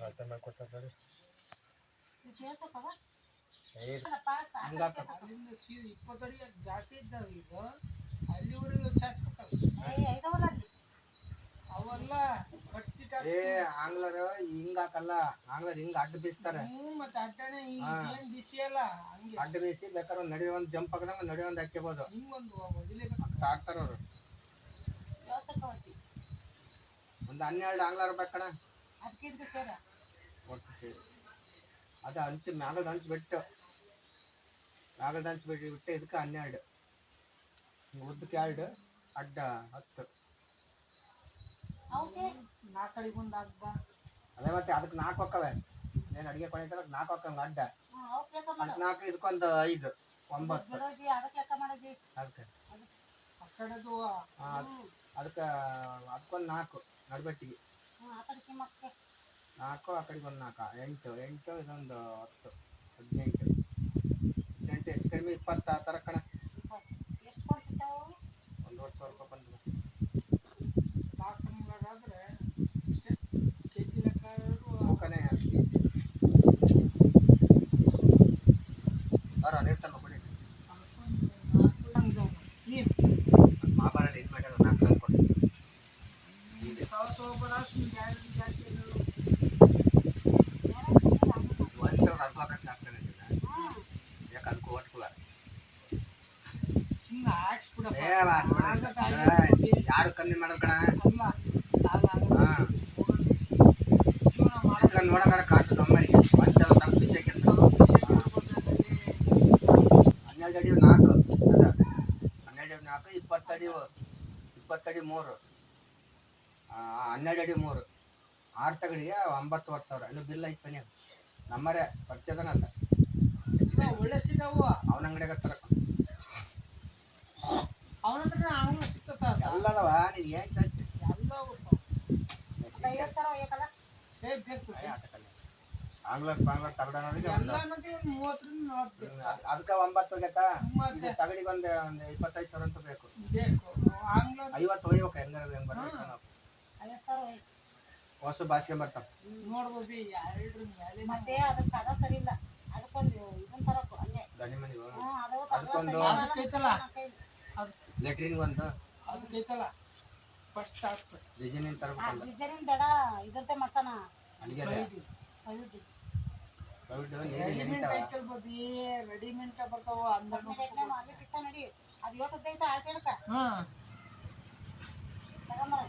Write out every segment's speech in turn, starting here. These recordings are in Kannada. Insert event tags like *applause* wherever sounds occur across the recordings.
ಅರ್ಥ ಮಾಡ್ಕೊತಾರೆ ನೋಡಿ ಇಪ್ಪತ್ತಡಿ ಜಾಸ್ತಿ ಇದ್ದಾವೆ ಈಗ ಅಲ್ಲಿವರೆಗೂ ಅವೆಲ್ಲ ಏ ಆಂಗ್ಲರ್ ಹಿಂಗ್ ಹಾಕಲ್ಲ ಆಂಗ್ಲರ್ ಹಿಂಗ್ ಅಡ್ಡ ಬೀಸ್ತಾರೆ ಮತ್ತೆ ಅಡ್ಡನೆ. ಏನ್ ಹಂಗೆ ಅಡ್ಡ ಬೀಸಿ ಬೇಕಾದ್ರೆ ನಡಿ ಒಂದ್ ಜಂಪ್ ಹಾಕದಂಗ ನಡಿ ಒಂದು ಹಾಕ್ಯಬೋದು ಹಿಂಗೊಂದು ಹಾಕ್ತಾರ ಅವ್ರು ಒಂದ್ ಹನ್ನೆರಡು ಆಂಗ್ಲರ್ ಬೇಕಣ ಒಟ್ಟು ಸೇರಿ ಅದ ಹಂಚು ಮ್ಯಾಲ ಹಂಚು ಬಿಟ್ಟು ಮ್ಯಾಲ ಹಂಚು ಬಿಟ್ಟು ಬಿಟ್ಟು ಇದಕ್ಕೆ ಹನ್ನೆರಡು. ಉದ್ದಕ್ಕೆ ಎರಡು ಅಡ್ಡ ಹತ್ತು. ಅದೇ ಮತ್ತೆ ಅದಕ್ಕೆ ನಾಲ್ಕು ಹೊಕ್ಕವೆ. ಏನು ಅಡಿಗೆ ಕೊನೆ ತನಕ ನಾಲ್ಕು ಹೊಕ್ಕಂಗ ಅಡ್ಡ. ಅದಕ್ಕೆ ನಾಲ್ಕು ಇದಕ್ಕೊಂದು ಐದು ಒಂಬತ್ತು. ಅದಕ್ಕೆ. ಅದಕ್ಕೆ ಅದಕ್ಕೊಂದು ನಾಲ್ಕು ನಡ್ಬಟ್ಟಿಗೆ. ನಾಲ್ಕು, ಆ ಕಡೆಗೆ ಒಂದು ನಾಲ್ಕು ಎಂಟು ಎಂಟು ಇದೊಂದು ಹತ್ತು, ಹದಿನೆಂಟು. ಹದಿನೆಂಟು ಹೆಚ್ಚು ಕಡಿಮೆ ಇಪ್ಪತ್ತು, ಆ ಥರ ಯಾರು ಕಮ್ಮಿ ಅದಕ್ಕೆ ನೋಡೋಣ ಕಾಣ್ತದೆ ಅಮ್ಮನಿಗೆ ಒಂದ್ಸಲ ತಪ್ಪು ಕೆತ್ತೋದು ಹನ್ನೆರಡು ಅಡಿ ನಾಲ್ಕು. ಹನ್ನೆರಡು ಅಡಿ ನಾಲ್ಕು ಇಪ್ಪತ್ತಡಿ ಇಪ್ಪತ್ತಡಿ ಮೂರು. ಹನ್ನೆರಡು ಅಡಿ ಮೂರು. ಆರು ತಗಡಿಗೆ ಒಂಬತ್ತು ವರ್ಷ ಸಾವಿರ ಅಲ್ಲೂ ಬಿಲ್ ಐತೆ ಮನೆ ನಮ್ಮರೇ ಪರಿಚಯದನಲ್ಲ ಒಳ್ಳೆ ಸಿಗವು ಅವನ ಅಂಗಡಿಯಾಗ ತರ ನೀನು ಏನು ಎಲ್ಲ ಆಂಗ್ಲರ್ ಪಾಂಗ್ಲರ್ ಮೂವತ್ತರಿಂದ ನಲವತ್ತು ಅದಕ್ಕೆ ಒಂಬತ್ತು ಹೋಗ್ಯತಾ ಮತ್ತೆ ಇದು ತಗಡಿಗೆ ಒಂದು ಒಂದು ಇಪ್ಪತ್ತೈದು ಸಾವಿರ ಅಂತ ಬೇಕು. ಐವತ್ತು ಹೆಂಗಾರ ಹೆಂಗ್ ಬರ್ಬೇಕು ನಾವು ಹೊಸ ಭಾಷೆ ಬರ್ತಾವ ನೋಡ್ಬೋದು ಮತ್ತೆ ಅದಕ್ಕೆ ಅದ ಸರಿ ಇಲ್ಲ. ಅದಕ್ಕೊಂದು ಇದನ್ ತರಕು ಅಲ್ಲೇ. ಮನೆಗೆ ಅದಕ್ಕೊಂದು ಲೆಟ್ರಿನ್ ಒಂದು ಅದಕ್ಕೈತಲ್ಲ ಫಸ್ಟ್ ತರಬೇಕು ಬೇಡ ಇದ್ರದ್ದೇ ಮಾಡ್ಸಣ. ಅಡಿಗೆ ರೆಡಿಮೆಂಟ್ ಐತಲ್ ರೆಡಿಮೆಂಟ್ ಬರ್ತಾವ ಅಂದ್ರೆ ಅಲ್ಲಿ ನಡಿ. ಅದು ಇವತ್ತದ್ದೈತ ಆಳ್ತೇಳಕ ಹಾ. ತಗೊಂಬರ.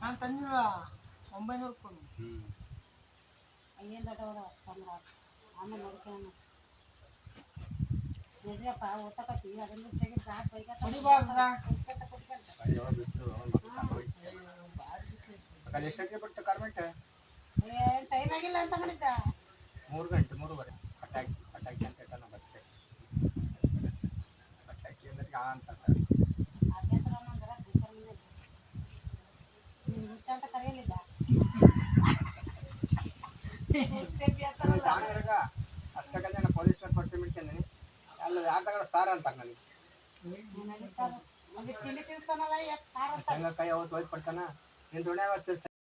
ನಾನು ತಂದಿಲ್ಲ ಒಂಬೈನೂರು ರೂಪಾಯಿ ಹ್ಮ್. ಹಂಗೇನ್ ದೊಡ್ಡವರು ಆಮೇಲೆ ನೋಡ್ಕೊಳ್ಳೋಣ ಬಿಡ್ತು ಕಾರ್ಮೆಂಟ್ ಟೈಮ್ ಆಗಿಲ್ಲ ಅಂತ ಮಾಡಿದ್ದ. ಮೂರು ಗಂಟೆ ಮೂರುವರೆ. ಪಟಾಕಿ ಪಟಾಕಿ ಅಂತ ಹೇಳ್ತಾನೆ ಪಟಾಕಿ ಅಂದ್ರೆ ಅಂತ ಕರೆಯಲಿಲ್ಲ. *laughs* ಅಷ್ಟಕ್ಕೆ ಪೊಲೀಸ್ ಪರಿಚಯ ಮಾಡ್ಕೊಂಡೀನಿ. ಅಲ್ಲಿ ಯಾಕಾಗ ಸಾರ ಅಂತ ನನಗೆ ತಿಂಡಿ ತಿನ್ಸ್ತಾನಲ್ಲ ಯಾಕೆ ಸಾರ್ ಅಂತ? ಶೇಂಗಾಕಾಯಿ ಅವತ್ತು ಹೋಗಿ ಪಡ್ತಾನ ನಿನ್ ದುಣ್ಯಾಗ